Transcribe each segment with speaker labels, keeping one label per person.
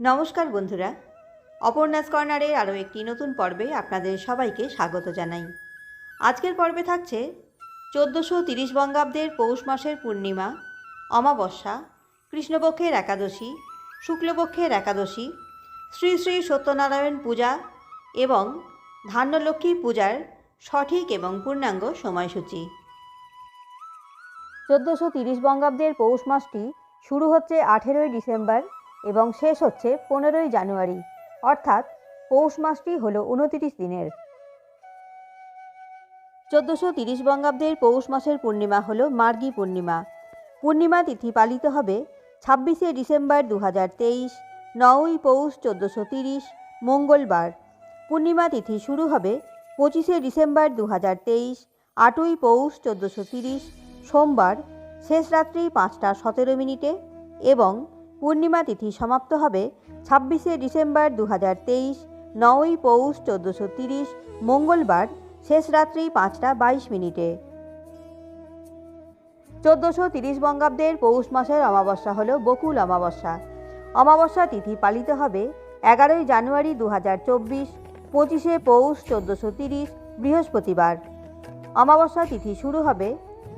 Speaker 1: নমস্কার বন্ধুরা। অপর্ণাস কর্নারের আরও একটি নতুন পর্বে আপনাদের সবাইকে স্বাগত জানাই। আজকের পর্বে থাকছে চোদ্দোশো তিরিশ বঙ্গাব্দের পৌষ মাসের পূর্ণিমা, অমাবস্যা, কৃষ্ণপক্ষের একাদশী, শুক্লপক্ষের একাদশী, শ্রী শ্রী সত্যনারায়ণ পূজা এবং ধান্যলক্ষ্মী পূজার সঠিক এবং পূর্ণাঙ্গ সময়সূচি। চোদ্দোশো তিরিশ বঙ্গাব্দের পৌষ মাসটি শুরু হচ্ছে আঠেরোই ডিসেম্বর এবং শেষ হচ্ছে পনেরোই জানুয়ারি, অর্থাৎ পৌষ মাসটি হল উনতিরিশ দিনের। চোদ্দোশো তিরিশ বঙ্গাব্দের পৌষ মাসের পূর্ণিমা হল মার্গী পূর্ণিমা। পূর্ণিমা তিথি পালিত হবে ছাব্বিশে ডিসেম্বর দু হাজার তেইশ, নয়ই পৌষ চোদ্দোশো তিরিশ, মঙ্গলবার। পূর্ণিমা তিথি শুরু হবে পঁচিশে ডিসেম্বর দু হাজার তেইশ, আটই পৌষ চোদ্দোশো তিরিশ, সোমবার শেষ রাত্রি পাঁচটা সতেরো মিনিটে এবং পূর্ণিমা তিথি সমাপ্ত হবে ছাব্বিশে ডিসেম্বর দু হাজার তেইশ, নয়ই পৌষ চোদ্দোশো তিরিশ, মঙ্গলবার শেষ রাত্রি পাঁচটা বাইশ মিনিটে। চোদ্দোশো তিরিশ বঙ্গাব্দের পৌষ মাসের অমাবস্যা হল বকুল অমাবস্যা। অমাবস্যা তিথি পালিত হবে এগারোই জানুয়ারি দু হাজার চব্বিশ, পঁচিশে পৌষ চোদ্দোশো তিরিশ, বৃহস্পতিবার। অমাবস্যা তিথি শুরু হবে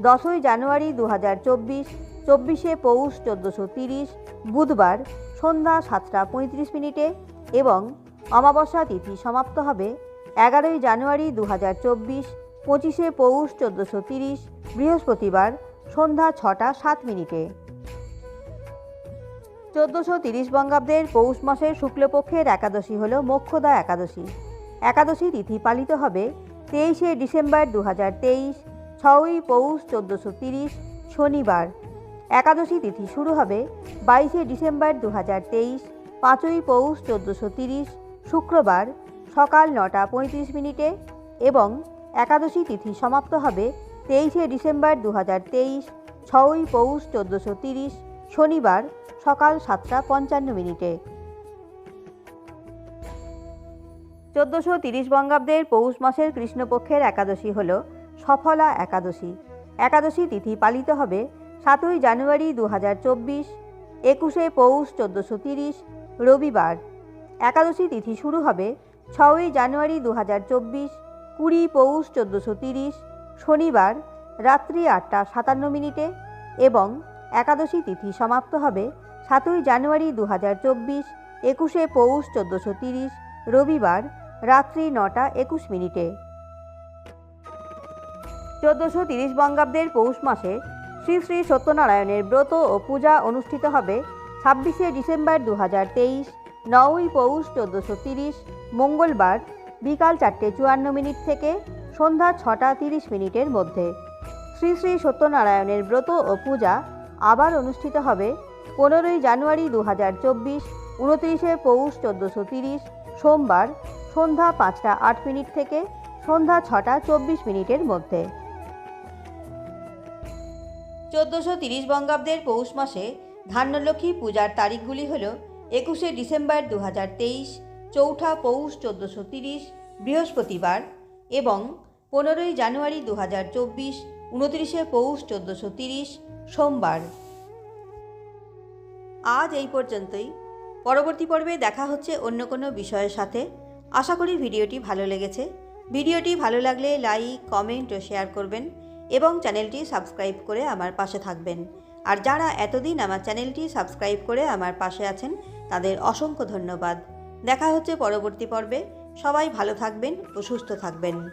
Speaker 1: দশই জানুয়ারি দু হাজার চব্বিশ চব্বিশে পৌষ চোদ্দোশো তিরিশ, বুধবার সন্ধ্যা সাতটা পঁয়ত্রিশ মিনিটে এবং অমাবস্যা তিথি সমাপ্ত হবে এগারোই জানুয়ারি দু হাজার চব্বিশ, পঁচিশে পৌষ চোদ্দোশো তিরিশ, বৃহস্পতিবার সন্ধ্যা ছটা সাত মিনিটে। চোদ্দোশো তিরিশ বঙ্গাব্দের পৌষ মাসের শুক্লপক্ষের একাদশী হল মোক্ষদা একাদশী। একাদশী তিথি পালিত হবে তেইশে ডিসেম্বর দু হাজার তেইশ, ছয়ই পৌষ চোদ্দোশো তিরিশ, শনিবার। একাদশী তিথি শুরু হবে বাইশে ডিসেম্বর দু হাজার তেইশ, পাঁচই পৌষ চোদ্দোশো তিরিশ, শুক্রবার সকাল নটা পঁয়ত্রিশ মিনিটে এবং একাদশী তিথি সমাপ্ত হবে তেইশে ডিসেম্বর দু হাজার তেইশ, ছয়ই পৌষ চোদ্দোশো তিরিশ, শনিবার সকাল সাতটা পঞ্চান্ন মিনিটে। চোদ্দোশো তিরিশ বঙ্গাব্দের পৌষ মাসের কৃষ্ণপক্ষের একাদশী হল সফলা একাদশী। একাদশী তিথি পালিত হবে সাতই জানুয়ারি দু হাজার চব্বিশ, একুশে পৌষ চোদ্দোশো তিরিশ, রবিবার। একাদশী তিথি শুরু হবে ছয়ই জানুয়ারি দু হাজার চব্বিশ, কুড়ি পৌষ চোদ্দোশো তিরিশ, শনিবার রাত্রি আটটা সাতান্ন মিনিটে এবং একাদশী তিথি সমাপ্ত হবে সাতই জানুয়ারি দু হাজার চব্বিশ, একুশে পৌষ চোদ্দোশো তিরিশ, রবিবার রাত্রি নটা একুশ মিনিটে। চোদ্দোশো তিরিশ বঙ্গাব্দের পৌষ মাসে শ্রী শ্রী সত্যনারায়ণের ব্রত ও পূজা অনুষ্ঠিত হবে ছাব্বিশে ডিসেম্বর দু হাজার তেইশ, নয়ই পৌষ চোদ্দোশো তিরিশ, মঙ্গলবার বিকাল চারটে চুয়ান্ন মিনিট থেকে সন্ধ্যা ছটা তিরিশ মিনিটের মধ্যে। শ্রী শ্রী সত্যনারায়ণের ব্রত ও পূজা আবার অনুষ্ঠিত হবে পনেরোই জানুয়ারি দু হাজার চব্বিশ, উনত্রিশে পৌষ চোদ্দোশো তিরিশ, সোমবার সন্ধ্যা পাঁচটা আট মিনিট থেকে সন্ধ্যা ছটা চব্বিশ মিনিটের মধ্যে। চোদ্দোশো তিরিশ বঙ্গাব্দের পৌষ মাসে ধান্যলক্ষ্মী পূজার তারিখগুলি হল একুশে ডিসেম্বর দু হাজার তেইশ, চৌঠা পৌষ চোদ্দোশো তিরিশ, বৃহস্পতিবার এবং পনেরোই জানুয়ারি দু হাজার চব্বিশ, উনত্রিশে পৌষ চোদ্দোশো তিরিশ, সোমবার। আজ এই পর্যন্তই। পরবর্তী পর্বে দেখা হচ্ছে অন্য কোনো বিষয়ের সাথে। আশা করি ভিডিওটি ভালো লেগেছে। ভিডিওটি ভালো লাগলে লাইক, কমেন্ট ও শেয়ার করবেন। এবং চ্যানেলটি সাবস্ক্রাইব করে আমার পাশে থাকবেন। আর যারা এতদিন আমার চ্যানেলটি সাবস্ক্রাইব করে আমার পাশে আছেন, তাদের অসংখ্য ধন্যবাদ। দেখা হচ্ছে পরবর্তী পর্বে। সবাই ভালো থাকবেন ও সুস্থ থাকবেন।